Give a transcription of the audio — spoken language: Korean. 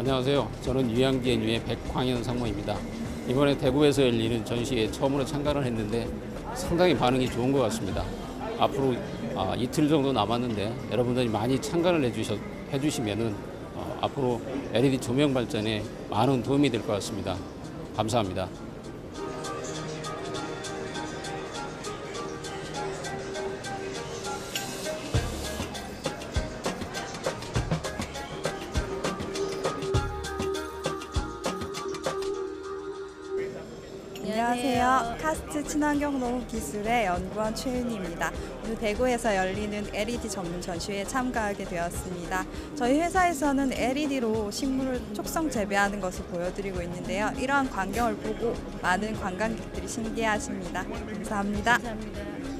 안녕하세요. 저는 유양기엔유의 백광현 상무입니다. 이번에 대구에서 열리는 전시에 처음으로 참가를 했는데 상당히 반응이 좋은 것 같습니다. 앞으로 아, 이틀 정도 남았는데 여러분들이 많이 참가를 해주셔, 해주시면은 어, 앞으로 LED 조명 발전에 많은 도움이 될 것 같습니다. 감사합니다. 안녕하세요. 카스트 친환경 농업 기술의 연구원 최윤희입니다. 오늘 대구에서 열리는 LED 전문 전시회에 참가하게 되었습니다. 저희 회사에서는 LED로 식물을 촉성 재배하는 것을 보여드리고 있는데요. 이러한 광경을 보고 많은 관광객들이 신기해하십니다. 감사합니다. 감사합니다.